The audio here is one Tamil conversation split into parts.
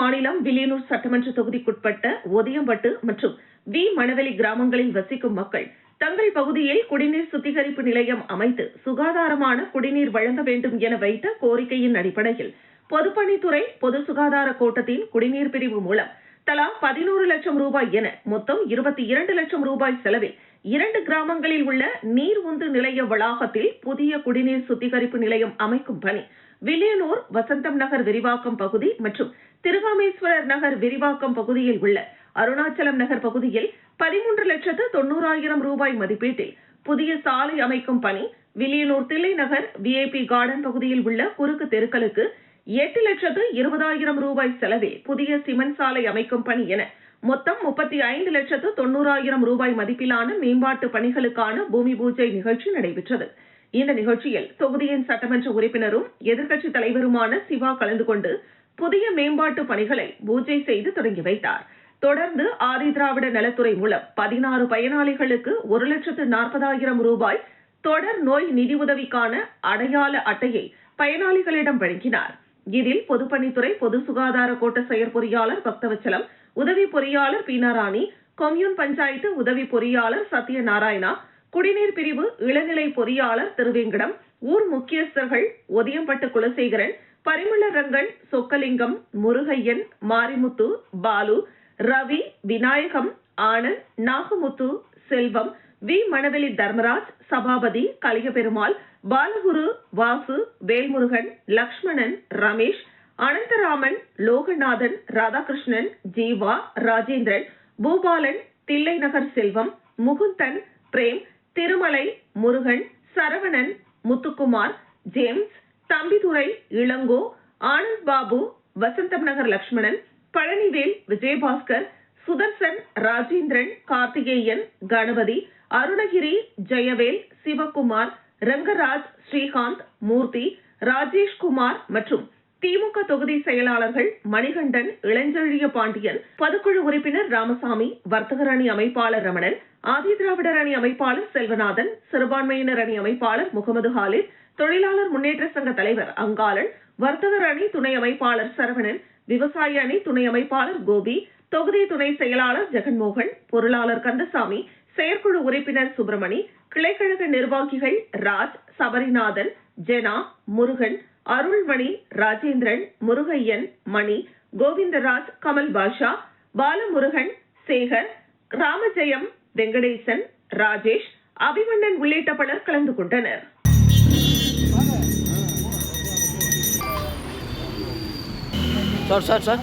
மாநிலம் வில்லியனூர் சட்டமன்ற தொகுதிக்குட்பட்ட ஒதியம்பட்டு மற்றும் வி. மணவெளி கிராமங்களில் வசிக்கும் மக்கள் தங்கள் பகுதியில் குடிநீர் சுத்திகரிப்பு நிலையம் அமைத்து சுகாதாரமான குடிநீர் வழங்க வேண்டும் என வைத்த கோரிக்கையின் அடிப்படையில் பொதுப்பணித்துறை பொது சுகாதார கோட்டத்தின் குடிநீர் பிரிவு மூலம் தலா பதினோரு லட்சம் ரூபாய் என மொத்தம் இருபத்தி இரண்டு லட்சம் ரூபாய் செலவில் இரண்டு கிராமங்களில் உள்ள நீர் உந்து நிலைய வளாகத்தில் புதிய குடிநீர் சுத்திகரிப்பு நிலையம் அமைக்கும் பணி வில்லியனூர் வசந்தம் நகர் விரிவாக்கம் பகுதி மற்றும் திருகாமேஸ்வரர் நகர் விரிவாக்கம் பகுதியில் உள்ள அருணாச்சலம் நகர் பகுதியில் பதிமூன்று லட்சத்து தொண்ணூறாயிரம் ரூபாய் மதிப்பீட்டில் புதிய சாலை அமைக்கும் பணி வில்லியனூர் தில்லை நகர் விஐபி கார்டன் பகுதியில் உள்ள குறுக்கு தெருக்களுக்கு எட்டு லட்சத்து இருபதாயிரம் ரூபாய் செலவில் புதிய சிமெண்ட் சாலை அமைக்கும் பணி என மொத்தம் முப்பத்தி ஐந்து லட்சத்து தொண்ணூறாயிரம் ரூபாய் மதிப்பிலான மேம்பாட்டு பணிகளுக்கான பூமி பூஜை நிகழ்ச்சி நடைபெற்றது. இந்த நிகழ்ச்சியில் தொகுதியின் சட்டமன்ற உறுப்பினரும் எதிர்க்கட்சித் தலைவருமான சிவா கலந்து கொண்டு புதிய மேம்பாட்டு பணிகளை பூஜை செய்து தொடங்கி வைத்தார். தொடர்ந்து ஆதி திராவிட நலத்துறை மூலம் பதினாறு பயனாளிகளுக்கு ஒரு லட்சத்து நாற்பதாயிரம் ரூபாய் தொடர் நோய் நிதி உதவிக்கான அடையாள அட்டையை பயனாளிகளிடம் வழங்கினார். இதில் பொதுப்பணித்துறை பொது சுகாதார கோட்ட செயற்பொறியாளர் பக்தவச்சலம் உதவி பொறியாளர் பீனாராணி கொம்யூன் பஞ்சாயத்து உதவி பொறியாளர் சத்யநாராயணா குடிநீர் பிரிவு இளநிலை பொறியாளர் திருவேங்கடம் ஊர் முக்கியஸ்தர்கள் ஒதியம்பட்டு குலசேகரன் பரிமளரங்கள் சொக்கலிங்கம் முருகையன் மாரிமுத்து பாலு ரவி விநாயகம் ஆனந்த் நாகமுத்து செல்வம் வி. மணவெளி தர்மராஜ் சபாபதி கலியபெருமாள் பாலகுரு வாசு வேல்முருகன் லக்ஷ்மணன் ரமேஷ் அனந்தராமன் லோகநாதன் ராதாகிருஷ்ணன் ஜீவா ராஜேந்திரன் பூபாலன் தில்லை நகர் செல்வம் முகுந்தன் பிரேம் திருமலை முருகன் சரவணன் முத்துக்குமார் ஜேம்ஸ் தம்பிதுரை இளங்கோ ஆனந்த் பாபு வசந்தம் நகர் லட்சுமணன் பழனிவேல் விஜயபாஸ்கர் சுதர்சன் ராஜேந்திரன் கார்த்திகேயன் கணபதி அருணகிரி ஜெயவேல் சிவகுமார் ரங்கராஜ் ஸ்ரீகாந்த் மூர்த்தி ராஜேஷ்குமார் மற்றும் திமுக தொகுதி செயலாளர்கள் மணிகண்டன் இளஞ்செழிய பாண்டியன் பொதுக்குழு உறுப்பினர் ராமசாமி வர்த்தகர் அணி அமைப்பாளர் ரமணன் ஆதிதிராவிடர் அணி அமைப்பாளர் செல்வநாதன் சிறுபான்மையினர் அணி அமைப்பாளர் முகமது ஹாலித் தொழிலாளர் முன்னேற்ற சங்க தலைவர் அங்காளன் வர்த்தகர் அணி துணை அமைப்பாளர் சரவணன் விவசாய அணி துணை அமைப்பாளர் கோபி தொகுதி துணை செயலாளர் ஜெகன்மோகன் பொருளாளர் கந்தசாமி செயற்குழு உறுப்பினர் சுப்பிரமணி கிளைக்கழக நிர்வாகிகள் ராஜ் சபரிநாதன் ஜெனா முருகன் அருள்மணி ராஜேந்திரன் முருகையன் மணி கோவிந்தராஜ் கமல் பாஷா பாலமுருகன் சேகர் ராமஜெயம் வெங்கடேசன் ராஜேஷ் அபிமன்னன் உள்ளிட்ட பலர் கலந்து கொண்டனர். Sir sir sir.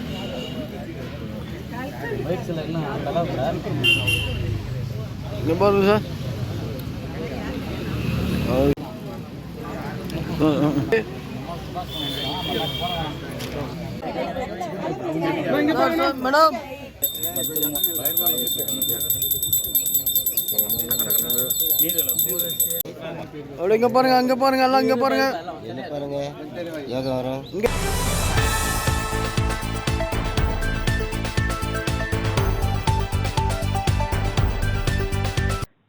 இங்கே பாருங்க சார். மேடம். அப்படி இங்கே பாருங்க அங்கே பாருங்க எல்லாம் இங்கே பாருங்க. என்ன பாருங்க. யோகா வரும்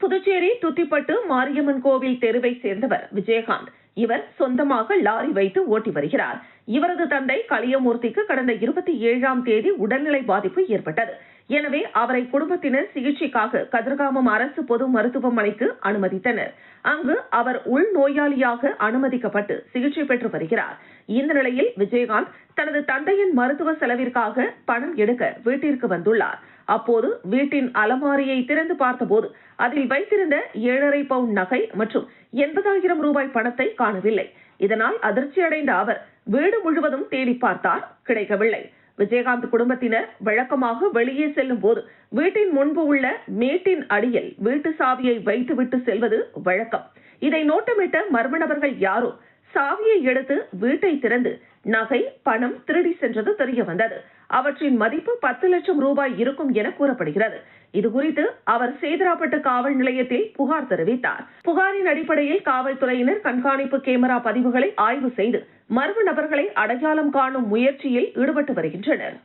புதுச்சேரி துத்திப்பட்டு மாரியம்மன் கோவில் தெருவை சேர்ந்தவர் விஜயகாந்த். இவர் சொந்தமாக லாரி வைத்து ஓட்டி வருகிறார். இவரது தந்தை கலியமூர்த்திக்கு கடந்த இருபத்தி ஏழாம் தேதி உடல்நிலை பாதிப்பு ஏற்பட்டது. எனவே அவரை குடும்பத்தினர் சிகிச்சைக்காக கதிர்காமம் அரசு பொது மருத்துவமனைக்கு அனுமதித்தனர். அங்கு அவர் உள்நோயாளியாக அனுமதிக்கப்பட்டு சிகிச்சை பெற்று வருகிறார். இந்த நிலையில் விஜயகாந்த் தனது தந்தையின் மருத்துவ செலவிற்காக பணம் எடுக்க வீட்டிற்கு வந்துள்ளார். அப்போது வீட்டின் அலமாரியை திறந்து பார்த்தபோது அதில் வைத்திருந்த ஏழரை பவுண்ட் நகை மற்றும் எண்பதாயிரம் ரூபாய் பணத்தை காணவில்லை. இதனால் அதிர்ச்சியடைந்த அவர் வீடு முழுவதும் தேடி பார்த்தார். கிடைக்கவில்லை. விஜயகாந்த் குடும்பத்தினர் வழக்கமாக வெளியே செல்லும் போது வீட்டின் முன்பு உள்ள மேட்டின் அடியில் வீட்டு சாவியை வைத்துவிட்டு செல்வது வழக்கம். இதை நோட்டமிட்ட மர்ம நபர்கள் யாரோ சாவியை எடுத்து வீட்டை திறந்து நகை பணம் திருடி சென்றது தெரிய வந்தது அவற்றின் மதிப்பு பத்து லட்சம் ரூபாய் இருக்கும் என கூறப்படுகிறது. இதுகுறித்து அவர் சேதராப்பட்டு காவல் நிலையத்தில் புகார் தெரிவித்தார். புகாரின் அடிப்படையில் காவல்துறையினர் கண்காணிப்பு கேமரா பதிவுகளை ஆய்வு செய்து மர்ம நபர்களை அடையாளம் காணும் முயற்சியில் ஈடுபட்டு வருகின்றனர்.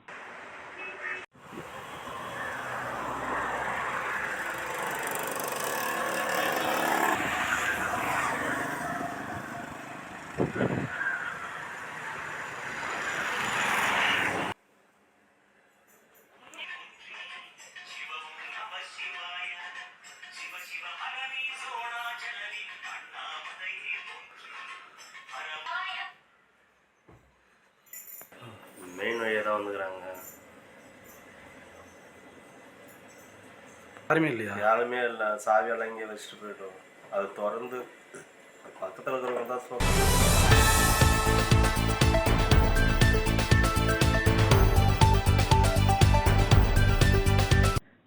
தான் வந்துக்கிறாங்க. யாருமே இல்லையா? யாருமே இல்லை. சாவியெல்லாம் இங்கே வச்சுட்டு போயிட்டோம். அது திறந்து பக்கத்தில் இருக்கிறவங்க தான் சொல்கிறோம்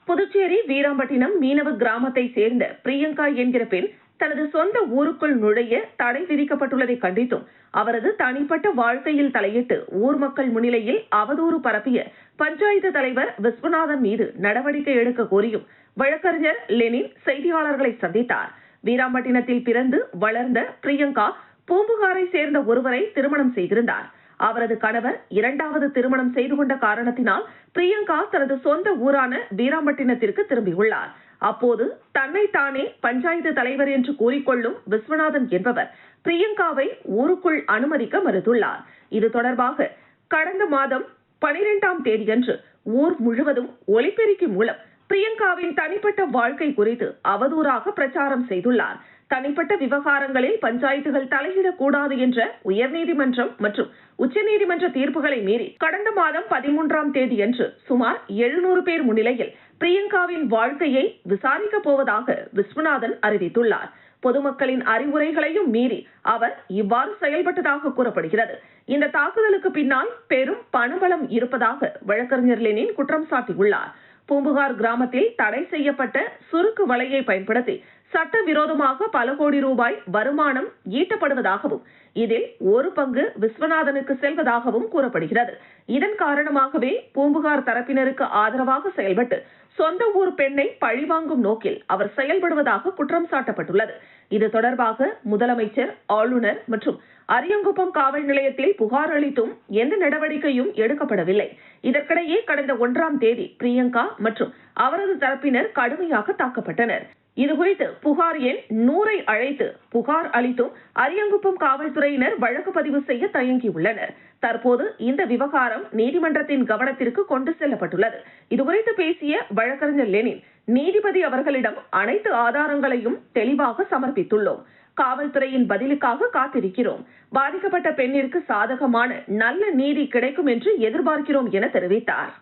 புதுச்சேரி வீராம்பட்டினம் மீனவ கிராமத்தை சேர்ந்த பிரியங்கா என்கிற பெண் தனது சொந்த ஊருக்குள் நுழைய தடை விதிக்கப்பட்டுள்ளதை கண்டித்தும் அவரது தனிப்பட்ட வாழ்க்கையில் தலையிட்டு ஊர் மக்கள் முன்னிலையில் அவதூறு பரப்பிய பஞ்சாயத்து தலைவர் விஸ்வநாதன் மீது நடவடிக்கை எடுக்க கோரியும் வழக்கறிஞர் லெனின் செய்தியாளர்களை சந்தித்தார். வீராம்பட்டினத்தில் பிறந்து வளர்ந்த பிரியங்கா பூம்புகாரை சேர்ந்த ஒருவரை திருமணம் செய்திருந்தார். அவரது கணவர் இரண்டாவது திருமணம் செய்து கொண்ட காரணத்தினால் பிரியங்கா தனது சொந்த ஊரான வீராம்பட்டினத்திற்கு திரும்பியுள்ளார். அப்போது தன்னை தானே பஞ்சாயத்து தலைவர் என்று கூறிக்கொள்ளும் விஸ்வநாதன் என்பவர் பிரியங்காவை ஊருக்குள் அனுமதிக்க மறுத்துள்ளார். இது தொடர்பாக கடந்த மாதம் பனிரெண்டாம் தேதியன்று ஊர் முழுவதும் ஒலிபெருக்கி மூலம் பிரியங்காவின் தனிப்பட்ட வாழ்க்கை குறித்து அவதூறாக பிரச்சாரம் செய்துள்ளார். தனிப்பட்ட விவகாரங்களில் பஞ்சாயத்துகள் தலையிடக்கூடாது என்ற உயர்நீதிமன்றம் மற்றும் உச்சநீதிமன்ற தீர்ப்புகளை மீறி கடந்த மாதம் பதிமூன்றாம் தேதியன்று சுமார் எழுநூறு பேர் முன்னிலையில் பிரியங்காவின் வாழ்க்கையை விசாரிக்கப் போவதாக விஸ்வநாதன் அறிவித்துள்ளார். பொதுமக்களின் அறிவுரைகளையும் மீறி அவர் இவ்வாறு செயல்பட்டதாக கூறப்படுகிறது. இந்த தாக்குதலுக்கு பின்னால் பெரும் பணபலம் இருப்பதாக வழக்கறிஞர் லெனின் குற்றம் சாட்டியுள்ளார். பூம்புகார் கிராமத்தில் தடை செய்யப்பட்ட சுருக்கு வலையை பயன்படுத்தி சட்டவிரோதமாக பல கோடி ரூபாய் வருமானம் ஈட்டப்படுவதாகவும் இதில் ஒரு பங்கு விஸ்வநாதனுக்கு செல்வதாகவும் கூறப்படுகிறது. இதன் காரணமாகவே பூம்புகார் தரப்பினருக்கு ஆதரவாக செயல்பட்டு சொந்த ஊர் பெண்ணை பழிவாங்கும் நோக்கில் அவர் செயல்படுவதாக குற்றம் சாட்டப்பட்டுள்ளது. இது தொடர்பாக முதலமைச்சர் ஆளுநர் மற்றும் அரியங்குப்பம் காவல் நிலையத்தில் புகார் அளித்தும் எந்த நடவடிக்கையும் எடுக்கப்படவில்லை. இதற்கிடையே கடந்த ஒன்றாம் தேதி பிரியங்கா மற்றும் அவரது தரப்பினர் கடுமையாக தாக்கப்பட்டனர். இதுகுறித்து புகார் எண் நூறை அழைத்து புகார் அளித்தும் அரியங்குப்பம் காவல்துறையினர் வழக்கு பதிவு செய்ய தயங்கியுள்ளனர். தற்போது இந்த விவகாரம் நீதிமன்றத்தின் கவனத்திற்கு கொண்டு செல்லப்பட்டுள்ளது. இதுகுறித்து பேசிய வழக்கறிஞர் லெனின் நீதிபதி அவர்களிடம் அனைத்து ஆதாரங்களையும் தெளிவாக சமர்ப்பித்துள்ளோம். காவல்துறையின் பதிலுக்காக காத்திருக்கிறோம். பாதிக்கப்பட்ட பெண்ணிற்கு சாதகமான நல்ல நீதி கிடைக்கும் என்று எதிர்பார்க்கிறோம் என தெரிவித்தார்.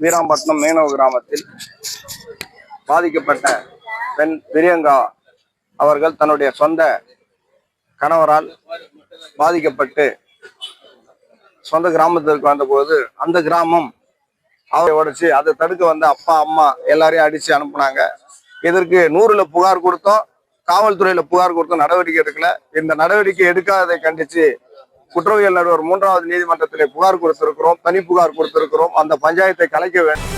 வீராம்பட்டினம் மேனோ கிராமத்தில் பாதிக்கப்பட்ட பெண் பிரியங்கா அவர்கள் தன்னுடைய சொந்த கணவரால் பாதிக்கப்பட்டு சொந்த கிராமத்திற்கு வந்தபோது அந்த கிராமம் அவரை உடைச்சு அதை தடுக்க வந்த அப்பா அம்மா எல்லாரையும் அடிச்சு அனுப்புனாங்க. இதற்கு நூறுல புகார் கொடுத்தோம் காவல்துறையில புகார் கொடுத்தோம் நடவடிக்கை எடுக்கல. இந்த நடவடிக்கை எடுக்காததை கண்டிச்சு குற்றவியல் நடுவர் மூன்றாவது நீதிமன்றத்திலே புகார் கொடுத்திருக்கிறோம் தனி புகார் கொடுத்திருக்கிறோம். அந்த பஞ்சாயத்தை கலைக்க வேண்டும்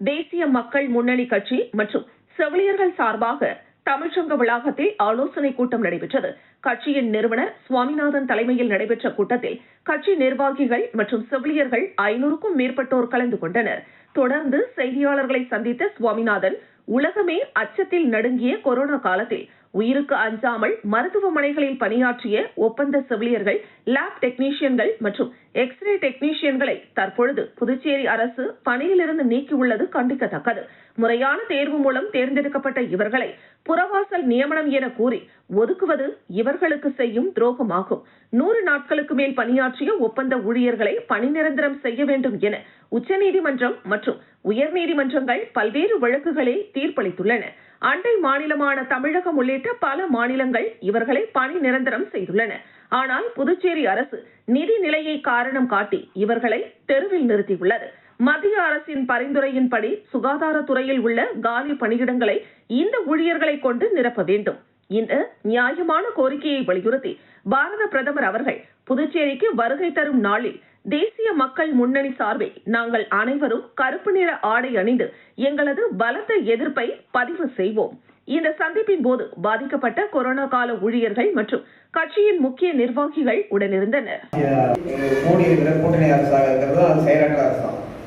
தேசிய மக்கள் முன்னணி கட்சி மற்றும் செவிலியர்கள் சார்பாக தமிழ்ச்சங்க வளாகத்தில் ஆலோசனை கூட்டம் நடைபெற்றது. கட்சியின் நிறுவனர் சுவாமிநாதன் தலைமையில் நடைபெற்ற கூட்டத்தில் கட்சி நிர்வாகிகள் மற்றும் செவிலியர்கள் ஐநூறுக்கும் மேற்பட்டோர் கலந்து கொண்டனர். தொடர்ந்து செய்தியாளர்களை சந்தித்த சுவாமிநாதன் உலகமே அச்சத்தில் நடுங்கிய கொரோனா காலத்தில் உயிருக்கு அஞ்சாமல் மருத்துவமனைகளில் பணியாற்றிய ஒப்பந்த செவிலியர்கள் லேப் டெக்னீஷியன்கள் மற்றும் எக்ஸ்ரே டெக்னீஷியன்களை தற்பொழுது புதுச்சேரி அரசு பணியிலிருந்து நீக்கியுள்ளது கண்டிக்கத்தக்கது. முறையான தேர்வு மூலம் தேர்ந்தெடுக்கப்பட்ட இவர்களை புறவாசல் நியமனம் என கூறி ஒதுக்குவது இவர்களுக்கு செய்யும் துரோகமாகும். நூறு நாட்களுக்கு மேல் பணியாற்றிய ஒப்பந்த ஊழியர்களை பணி நிரந்தரம் செய்ய வேண்டும் என உச்சநீதிமன்றம் மற்றும் உயர்நீதிமன்றங்கள் பல்வேறு வழக்குகளில் தீர்ப்பளித்துள்ளன. அண்டை மாநிலமான தமிழகம் உள்ளிட்ட பல மாநிலங்கள் இவர்களை பணி நிரந்தரம் செய்துள்ளன. ஆனால் புதுச்சேரி அரசு நிதி நிலையை காரணம் காட்டி இவர்களை தெருவில் நிறுத்தியுள்ளது. மத்திய அரசின் பரிந்துரையின்படி சுகாதாரத்துறையில் உள்ள காலி பணியிடங்களை இந்த ஊழியர்களை கொண்டு நிரப்ப வேண்டும். இந்த நியாயமான கோரிக்கையை வலியுறுத்தி பாரத பிரதமர் அவர்கள் புதுச்சேரிக்கு வருகை தரும் நாளில் தேசிய மக்கள் முன்னணி சார்பில் நாங்கள் அனைவரும் கருப்பு நிற ஆடை அணிந்து எங்களது பலத்த எதிர்ப்பை பதிவு செய்வோம். இந்த சந்திப்பின் போது பாதிக்கப்பட்ட கொரோனா கால ஊழியர்கள் மற்றும் கட்சியின் முக்கிய நிர்வாகிகள் உடனிருந்தனர்.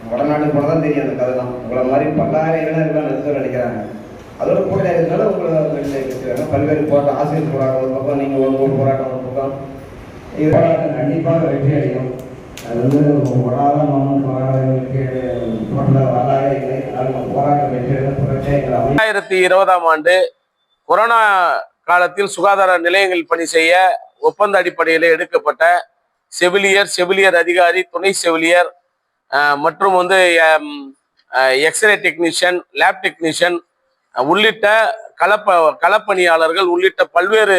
வடநாட்டுக்கு போனால் தான் தெரியும் அந்த கதை தான். உங்களை மாதிரி பல்லாயிரம் இளைஞர்கள் நெரிசல் அடிக்கிறாங்க அதோட போராட்டம் இருக்கிறதுனால உங்களை பல்வேறு போராட்டம் ஆசிரியர் போராட்டம் ஒரு பக்கம் நீங்கள் ஒரு ஒரு போராட்டம் ஒரு பக்கம் இது போராட்டம் கண்டிப்பாக வெற்றி அடையும். அது வந்து நம்ம போராட்டங்களுக்கு போராட்ட வரலாறே இல்லை. அதனால் போராட்டம் வெற்றி ரெண்டாயிரத்தி இருபதாம் ஆண்டு கொரோனா காலத்தில் சுகாதார நிலையங்கள் பணி செய்ய ஒப்பந்த அடிப்படையில் எடுக்கப்பட்ட செவிலியர் செவிலியர் அதிகாரி துணை செவிலியர் மற்றும் வந்து எக்ஸ்ரே டெக்னீஷியன் லேப் டெக்னீஷியன் உள்ளிட்ட களப்ப களப்பணியாளர்கள் உள்ளிட்ட பல்வேறு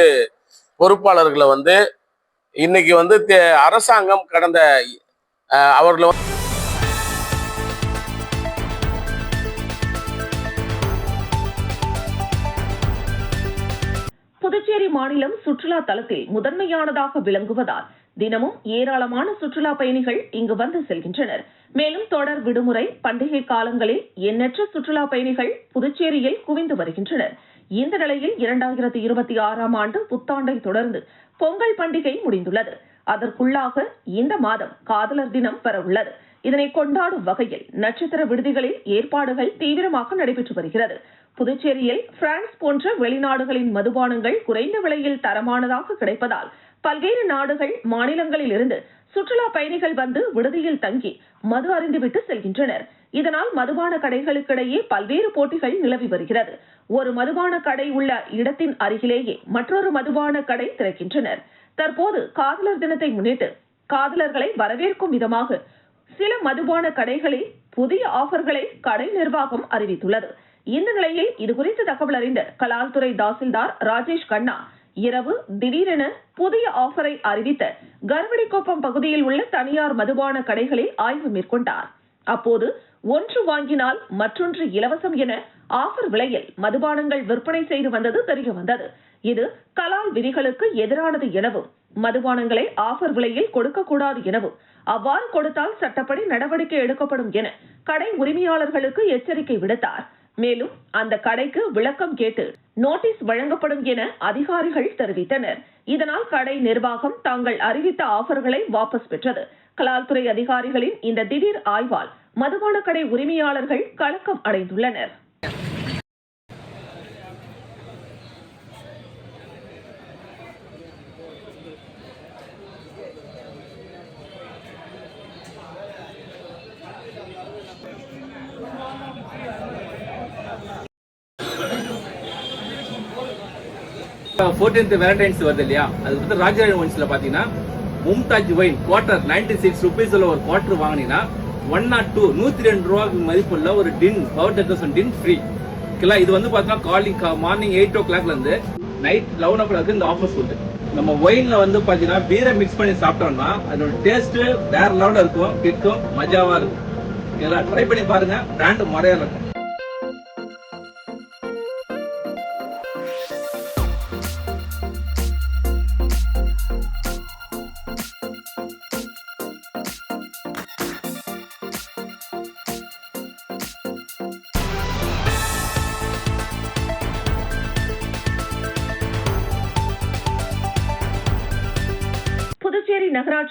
பொறுப்பாளர்களை வந்து இன்னைக்கு வந்து அரசாங்கம் கடந்த அஹ், அவர்களை புதுச்சேரி மாநிலம் சுற்றுலா தலத்தில் முதன்மையானதாக விளங்குவதால் தினமும் ஏராளமான சுற்றுலா பயணிகள் இங்கு வந்து செல்கின்றனர். மேலும் தொடர் விடுமுறை பண்டிகை காலங்களில் எண்ணற்ற சுற்றுலா பயணிகள் புதுச்சேரியில் குவிந்து வருகின்றனர். இந்த நிலையில் இரண்டாயிரத்தி இருபத்தி ஆறாம் ஆண்டு புத்தாண்டை தொடர்ந்து பொங்கல் பண்டிகை முடிந்துள்ளது. அதற்குள்ளாக இந்த மாதம் காதலர் தினம் வரவுள்ளது இதனை கொண்டாடும் வகையில் நட்சத்திர விடுதிகளில் ஏற்பாடுகள் தீவிரமாக நடைபெற்று வருகிறது. புதுச்சேரியில் பிரான்ஸ் போன்ற வெளிநாடுகளின் மதுபானங்கள் குறைந்த விலையில் தரமானதாக கிடைப்பதால் பல்வேறு நாடுகள் மாநிலங்களில் இருந்து சுற்றுலா பயணிகள் வந்து விடுதியில் தங்கி மது அருந்திவிட்டு செல்கின்றனர். இதனால் மதுபான கடைகளுக்கிடையே பல்வேறு போட்டிகள் நிலவி வருகிறது. ஒரு மதுபான கடை உள்ள இடத்தின் அருகிலேயே மற்றொரு மதுபான கடை திறக்கின்றனர். தற்போது காதலர் தினத்தை முன்னிட்டு காதலர்களை வரவேற்கும் விதமாக சில மதுபான கடைகளில் புதிய ஆஃபர்களை கடை நிர்வாகம் அறிவித்துள்ளது. இந்த நிலையில் இதுகுறித்து தகவல் அறிந்த கலால்துறை தாசில்தார் ராஜேஷ் கண்ணா இரவு திடீரென புதிய ஆஃபரை அறிவித்த கருவடிக்குப்பம் பகுதியில் உள்ள தனியார் மதுபான கடைகளில் ஆய்வு மேற்கொண்டார். அப்போது ஒன்று வாங்கினால் மற்றொன்று இலவசம் என ஆஃபர் விலையில் மதுபானங்கள் விற்பனை செய்து வந்தது தெரிய வந்தது. இது கலால் விதிகளுக்கு எதிரானது எனவும் மதுபானங்களை ஆஃபர் விலையில் கொடுக்கக்கூடாது எனவும் அவ்வாறு கொடுத்தால் சட்டப்படி நடவடிக்கை எடுக்கப்படும் என கடை உரிமையாளர்களுக்கு எச்சரிக்கை விடுத்தார். மேலும் அந்த கடைக்கு விளக்கம் கேட்டு நோட்டீஸ் வழங்கப்படும் என அதிகாரிகள் தெரிவித்தனர். இதனால் கடை நிர்வாகம் தாங்கள் அறிவித்த ஆஃபர்களை வாபஸ் பெற்றது. கலால்துறை அதிகாரிகளின் இந்த திடீர் ஆய்வால் மதுபான கடை உரிமையாளர்கள் கலக்கம் அடைந்துள்ளனர். ஃபோர்டீன்த் வேலண்டைன்ஸ் வருது இல்லையா? அது வந்து ராஜராஜ ஒன்ஸ்ல பாத்தீங்கன்னா Mumtaz wine quarter ninety six ருபீஸ்ல ஒரு குவார்டர் வாங்கினீங்கன்னா ஒன் நாட் டூ நூத்தி ரெண்டு ரூபாய்க்கு மதிப்புள்ள ஒரு tin power decoration tin free ஓகேங்களா இது வந்து பாத்தீங்கன்னா காலிங் மார்னிங் எயிட் ஓ கிளாக்ல இருந்து நைட் லெவன் ஓ கிளாக் இந்த ஆஃபர்ஸ் உண்டு நம்ம ஒயின்ல வந்து பாத்தீங்கன்னா பீரை மிக்ஸ் பண்ணி சாப்பிட்டோம்னா அதோட டேஸ்ட் வேற லெவல்ல இருக்கும் கிட்டும் மஜாவா இருக்கும். ஓகேங்களா ட்ரை பண்ணி பாருங்க பிராண்ட் முறையா இருக்கும்.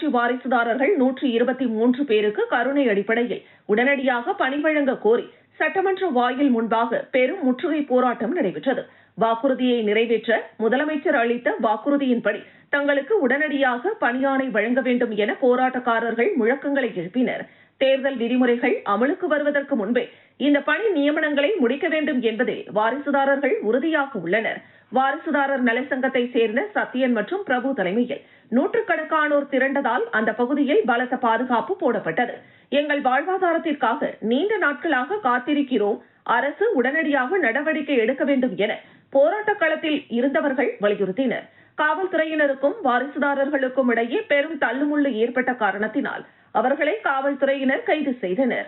புதுச்சேரி வாரிசுதாரர்கள் நூற்றி இருபத்தி மூன்று பேருக்கு கருணை அடிப்படையில் உடனடியாக பணி வழங்க கோரி சட்டமன்ற வாயில் முன்பாக பெரும் முற்றுகை போராட்டம் நடைபெற்றது. வாக்குறுதியை நிறைவேற்ற முதலமைச்சர் அளித்த வாக்குறுதியின்படி தங்களுக்கு உடனடியாக பணியாணை வழங்க வேண்டும் என போராட்டக்காரர்கள் முழக்கங்களை எழுப்பினர். தேர்தல் விதிமுறைகள் அமலுக்கு வருவதற்கு முன்பே இந்த பணி நியமனங்களை முடிக்க வேண்டும் என்பதில் வாரிசுதாரர்கள் உறுதியாக உள்ளனர். வாரிசுதாரர் நலசங்கத்தை சேர்ந்த சத்யன் மற்றும் பிரபு தலைமையில் நூற்றுக்கணக்கானோர் திரண்டதால் அந்த பகுதியில் பலத்த பாதுகாப்பு போடப்பட்டது. எங்கள் வாழ்வாதாரத்திற்காக நீண்ட நாட்களாக காத்திருக்கிறோம். அரசு உடனடியாக நடவடிக்கை எடுக்க வேண்டும் என போராட்ட களத்தில் இருந்தவர்கள் வலியுறுத்தினர். காவல்துறையினருக்கும் வாரிசுதாரர்களுக்கும் இடையே பெரும் தள்ளுமுள்ளு ஏற்பட்ட காரணத்தினால் அவர்களை காவல்துறையினர் கைது செய்தனர்.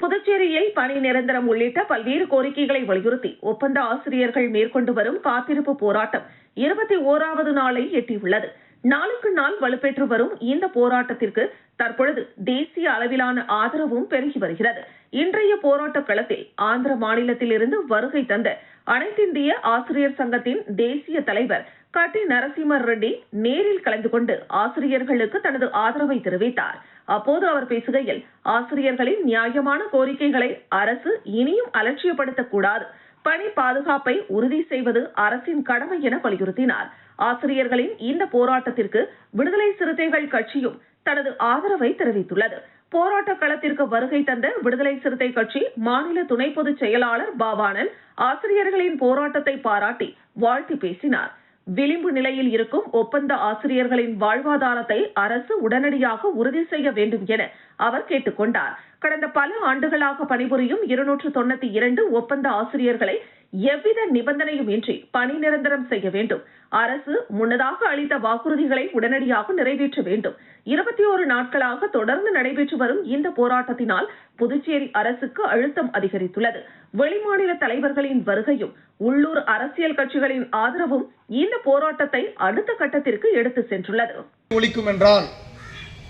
புதுச்சேரியில் பணி நிரந்தரம் உள்ளிட்ட பல்வேறு கோரிக்கைகளை வலியுறுத்தி ஒப்பந்த ஆசிரியர்கள் மேற்கொண்டு வரும் காத்திருப்பு போராட்டம் இருபத்தி ஓராவது நாளை எட்டியுள்ளது. நாளுக்கு நாள் வலுப்பெற்று வரும் இந்த போராட்டத்திற்கு தற்பொழுது தேசிய அளவிலான ஆதரவும் பெருகி வருகிறது. இன்றைய போராட்ட களத்தில் ஆந்திர மாநிலத்திலிருந்து வருகை தந்த அனைத்திந்திய ஆசிரியர் சங்கத்தின் தேசிய தலைவர் கட்டி நரசிம்மர் ரெட்டி நேரில் கலந்து கொண்டு ஆசிரியர்களுக்கு தனது ஆதரவை தெரிவித்தார். அப்போது அவர் பேசுகையில் ஆசிரியர்களின் நியாயமான கோரிக்கைகளை அரசு இனியும் அலட்சியப்படுத்தக்கூடாது. பணி பாதுகாப்பை உறுதி செய்வது அரசின் கடமை என வலியுறுத்தினார். ஆசிரியர்களின் இந்த போராட்டத்திற்கு விடுதலை சிறுத்தைகள் கட்சியும் தனது ஆதரவை தெரிவித்துள்ளது. போராட்ட களத்திற்கு வருகை தந்த விடுதலை சிறுத்தை கட்சி மாநில துணை பொதுச் செயலாளர் பாவானன் ஆசிரியர்களின் போராட்டத்தை பாராட்டி வாழ்த்து பேசினார். விளிம்பு நிலையில் இருக்கும் ஒப்பந்த ஆசிரியர்களின் வாழ்வாதாரத்தை அரசு உடனடியாக உறுதி செய்ய வேண்டும் என அவர் கேட்டுக் கொண்டார் கடந்த பல ஆண்டுகளாக பணிபுரியும் இருநூற்று தொண்ணூத்தி இரண்டு ஒப்பந்த ஆசிரியர்களை எவ்வித நிபந்தனையும் இன்றி பணி நிரந்தரம் செய்ய வேண்டும். அரசு முன்னதாக அளித்த வாக்குறுதிகளை உடனடியாக நிறைவேற்ற வேண்டும். இருபத்தி ஒரு நாட்களாக தொடர்ந்து நடைபெற்று வரும் இந்த போராட்டத்தினால் புதுச்சேரி அரசுக்கு அழுத்தம் அதிகரித்துள்ளது. வெளிமாநில தலைவர்களின் வருகையும் உள்ளூர் அரசியல் கட்சிகளின் ஆதரவும் இந்த போராட்டத்தை அடுத்த கட்டத்திற்கு எடுத்து சென்றுள்ளது. ஒழிக்கும் என்றால்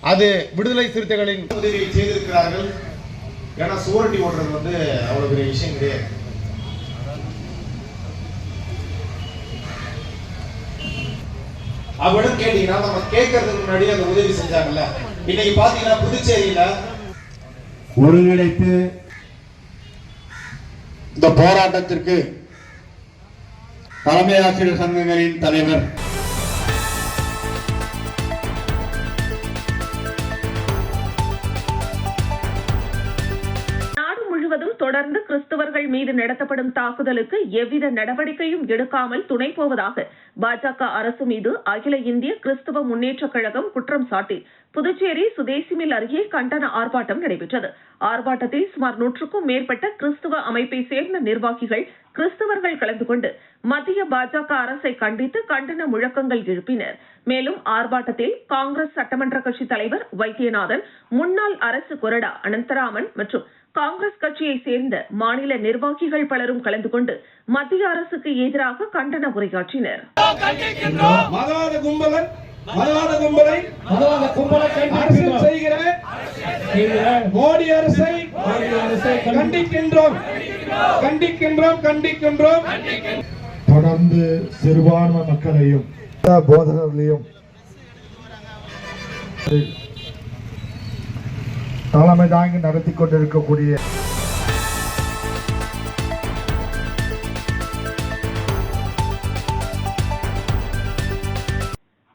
அது விடுதலை சிறுத்தைகளின் உதவியை செய்திருக்கிறார்கள். ஏன்னா சுவரட்டி ஓடுறது வந்து அவ்வளவு பெரிய விஷயம் கிடையாது. அவனும் கேட்டீங்கன்னா நம்ம கேட்கறதுக்கு முன்னாடி அந்த உதவி செஞ்சாங்கல்ல. இன்னைக்கு பாத்தீங்கன்னா புதுச்சேரியில ஒருங்கிணைத்து இந்த போராட்டத்திற்கு தலைமை ஆசிரியர் சங்கங்களின் தலைவர் மீது நடத்தப்படும் தாக்குதலுக்கு எவ்வித நடவடிக்கையும் எடுக்காமல் துணை போவதாக பாஜக அரசு மீது அகில இந்திய கிறிஸ்தவ முன்னேற்ற கழகம் குற்றம் சாட்டி புதுச்சேரி சுதேசிமில் அருகே கண்டன ஆர்ப்பாட்டம் நடைபெற்றது. ஆர்ப்பாட்டத்தில் சுமார் நூற்றுக்கும் மேற்பட்ட கிறிஸ்துவ அமைப்பை சேர்ந்த நிர்வாகிகள் கிறிஸ்தவர்கள் கலந்து கொண்டு மத்திய பாஜக அரசை கண்டித்து கண்டன முழக்கங்கள் எழுப்பினர். மேலும் ஆர்ப்பாட்டத்தில் காங்கிரஸ் சட்டமன்ற கட்சி தலைவர் வைத்தியநாதன் முன்னாள் அரசு கொறடா அனந்தராமன் மற்றும் காங்கிரஸ் கட்சியை சேர்ந்த மாநில நிர்வாகிகள் பலரும் கலந்து கொண்டு மத்திய அரசுக்கு எதிராக கண்டன உரையாற்றினர். மோடி அரசை கண்டிக்கின்றோம் கண்டிக்கின்றோம். கண்டிக்கின்றோம். தொடர்ந்து சிறுபான்மை மக்களையும் போதகர்களையும் தலைமை தாங்கி நடத்தி கொண்டிருக்கக்கூடிய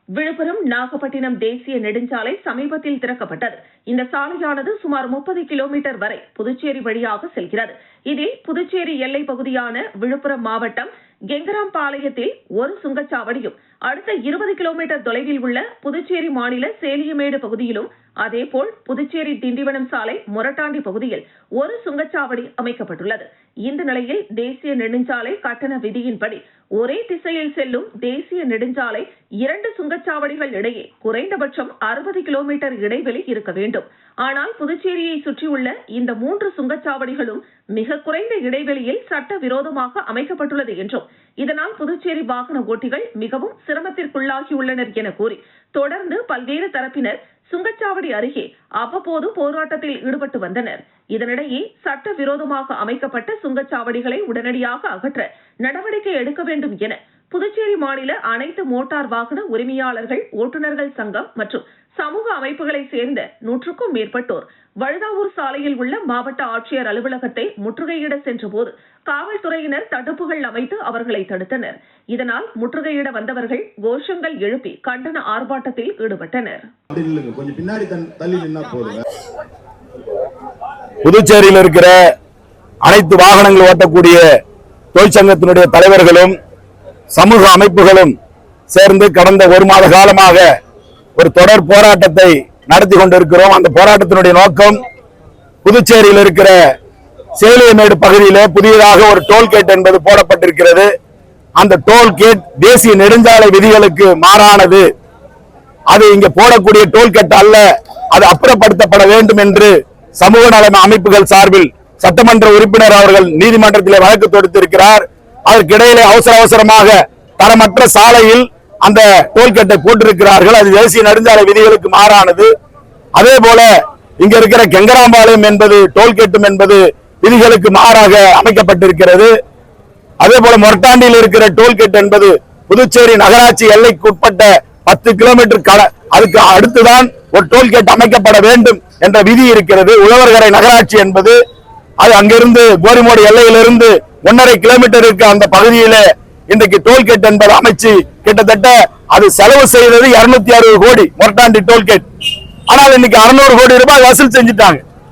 விழுப்புரம் நாகப்பட்டினம் தேசிய நெடுஞ்சாலை சமீபத்தில் திறக்கப்பட்டது. இந்த சாலையானது சுமார் முப்பது கிலோமீட்டர் வரை புதுச்சேரி வழியாக செல்கிறது. இதில் புதுச்சேரி எல்லை பகுதியான விழுப்புரம் மாவட்டம் கெங்கராம் பாளையத்தில் ஒரு சுங்கச்சாவடியும் அடுத்த இருபது கிலோமீட்டர் தொலைவில் உள்ள புதுச்சேரி மாநில சேலியமேடு பகுதியிலும் அதேபோல் புதுச்சேரி திண்டிவனம் சாலை மொரட்டாண்டி பகுதியில் ஒரு சுங்கச்சாவடி அமைக்கப்பட்டுள்ளது. இந்த நிலையில் தேசிய நெடுஞ்சாலை கட்டண விதியின்படி ஒரே திசையில் செல்லும் தேசிய நெடுஞ்சாலை இரண்டு சுங்கச்சாவடிகள் இடையே குறைந்தபட்சம் அறுபது கிலோமீட்டர் இடைவெளி இருக்க வேண்டும். ஆனால் புதுச்சேரியை சுற்றியுள்ள இந்த மூன்று சுங்கச்சாவடிகளும் மிக குறைந்த இடைவெளியில் சட்டவிரோதமாக அமைக்கப்பட்டுள்ளது என்றும் இதனால் புதுச்சேரி வாகன ஓட்டிகள் மிகவும் சிரமத்திற்குள்ளாகியுள்ளனர் என கூறி தொடர்ந்து பல்வேறு தரப்பினர் சுங்கச்சாவடி அருகே அவ்வப்போது போராட்டத்தில் ஈடுபட்டு வந்தனர். இதனிடையே சட்ட விரோதமாக அமைக்கப்பட்ட சுங்கச்சாவடிகளை உடனடியாக அகற்ற நடவடிக்கை எடுக்க வேண்டும் என புதுச்சேரி மாநில அனைத்து மோட்டார் வாகன உரிமையாளர்கள் ஓட்டுநர்கள் சங்கம் மற்றும் சமூக அமைப்புகளை சேர்ந்த நூற்றுக்கும் மேற்பட்டோர் வழுதாவூர் சாலையில் உள்ள மாவட்ட ஆட்சியர் அலுவலகத்தை முற்றுகையிட சென்றபோது காவல்துறையினர் தடுப்புகள் அமைத்து அவர்களை தடுத்தனர். இதனால் முற்றுகையிட வந்தவர்கள் கோஷங்கள் எழுப்பி கண்டன ஆர்ப்பாட்டத்தில் ஈடுபட்டனர். புதுச்சேரியில் இருக்கிற அனைத்து வாகனங்கள் ஓட்டக்கூடிய தொழிற்சங்கத்தினுடைய தலைவர்களும் சமூக அமைப்புகளும் சேர்ந்து கடந்த ஒரு மாத காலமாக ஒரு தொடர் போராட்டத்தை நடத்தி கொண்டிருக்கிறோம். அந்த போராட்டத்தினுடைய நோக்கம் புதுச்சேரியில் இருக்கிற சேலியமேடு பகுதியிலே புதியதாக ஒரு டோல்கேட் என்பது போடப்பட்டிருக்கிறது. அந்த டோல்கேட் தேசிய நெடுஞ்சாலை விதிகளுக்கு மாறானது. அது இங்க போடக்கூடிய டோல்கேட் அல்ல அது அப்புறப்படுத்தப்பட வேண்டும் என்று சமூக நல அமைப்புகள் சார்பில் சட்டமன்ற உறுப்பினர் அவர்கள் நீதிமன்றத்திலே வழக்கு தொடுத்திருக்கிறார். அதற்கிடையிலே அவசர அவசரமாக தரமற்ற சாலையில் அந்த டோல்கேட்டை போட்டிருக்கிறார்கள். அது தேசிய நெடுஞ்சாலை விதிகளுக்கு மாறானது. அதே போல இங்க இருக்கிற கெங்கராம்பாளையம் என்பது டோல்கேட்டும் என்பது விதிகளுக்கு மாறாக அமைக்கப்பட்டிருக்கிறது. அதே போல மொரட்டாண்டியில் இருக்கிற டோல்கேட் என்பது புதுச்சேரி நகராட்சி எல்லைக்கு உட்பட்ட பத்து கிலோமீட்டர் கட அதுக்கு அடுத்துதான் ஒரு டோல்கேட் அமைக்கப்பட வேண்டும் என்ற விதி இருக்கிறது. உழவர்கரை நகராட்சி என்பது அது அங்கிருந்து கோரிமோடு எல்லையிலிருந்து ஒன்றரை கிலோமீட்டர் இருக்க அந்த பகுதியில இன்றைக்கு டோல்கேட் என்பது அமைச்சு கிட்டத்தட்ட அது செலவு செய்தது இருநூத்தி அறுபது கோடி மொரட்டாண்டி டோல்கேட். ஆனால் இன்னைக்கு அறுநூறு கோடி ரூபாய் வசூல் செஞ்சுட்டாங்க.